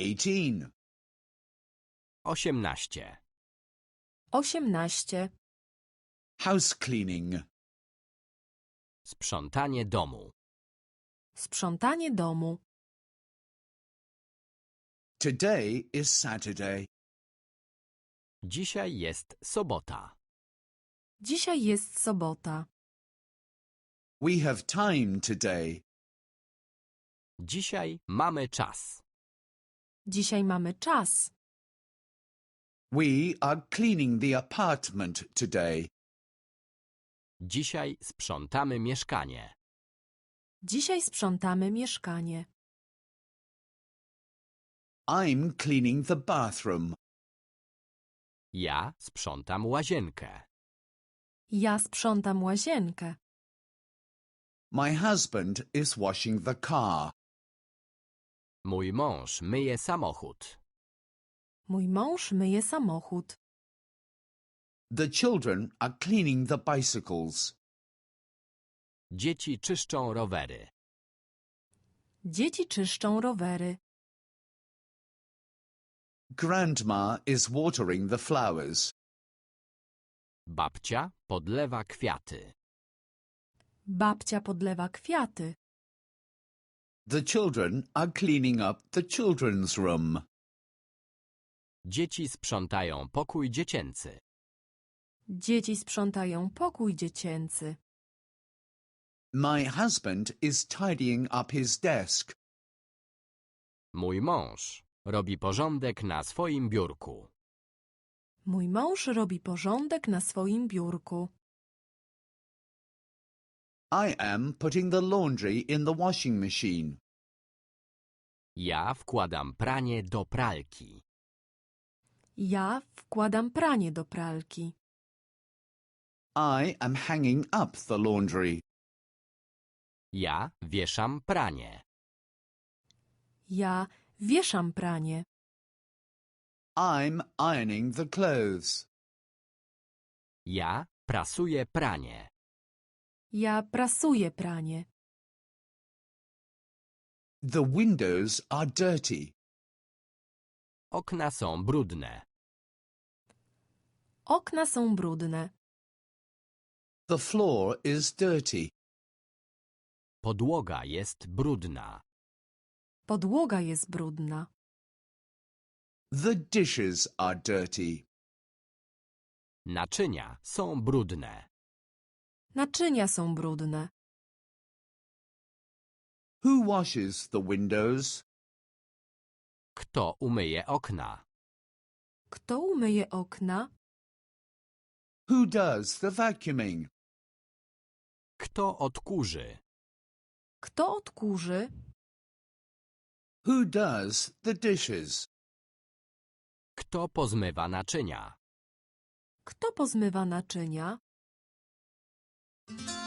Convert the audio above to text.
18. osiemnaście, osiemnaście, House cleaning. sprzątanie domu, sprzątanie domu. Today is Saturday. dzisiaj jest sobota, Dzisiaj jest sobota. We have time today. dzisiaj mamy czas, Dzisiaj mamy czas. We are cleaning the apartment today. dzisiaj sprzątamy mieszkanie, Dzisiaj sprzątamy mieszkanie. I'm cleaning the bathroom. ja sprzątam łazienkę, Ja sprzątam łazienkę. My husband is washing the car. Mój mąż myje samochód, Mój mąż myje samochód. The children are cleaning the bicycles. dzieci czyszczą rowery, Dzieci czyszczą rowery. Grandma is watering the flowers. babcia podlewa kwiaty, Babcia podlewa kwiaty. The children are cleaning up the children's room. dzieci sprzątają pokój dziecięcy, Dzieci sprzątają pokój dziecięcy. My husband is tidying up his desk. mój mąż robi porządek na swoim biurku. Mój mąż robi porządek na swoim biurku. I am putting the laundry in the washing machine. Ja wkładam pranie do pralki. Ja wkładam pranie do pralki. I am hanging up the laundry. Ja wieszam pranie. Ja wieszam pranie. I'm ironing the clothes. Ja prasuję pranie. Ja prasuję pranie. The windows are dirty. Okna są brudne. Okna są brudne. The floor is dirty. Podłoga jest brudna. Podłoga jest brudna. The dishes are dirty. Naczynia są brudne. Naczynia są brudne. Who washes the windows? Kto umyje okna? Kto umyje okna? Who does the vacuuming? Kto odkurzy? Kto odkurzy? Who does the dishes? Kto pozmywa naczynia? Kto pozmywa naczynia? Thank you.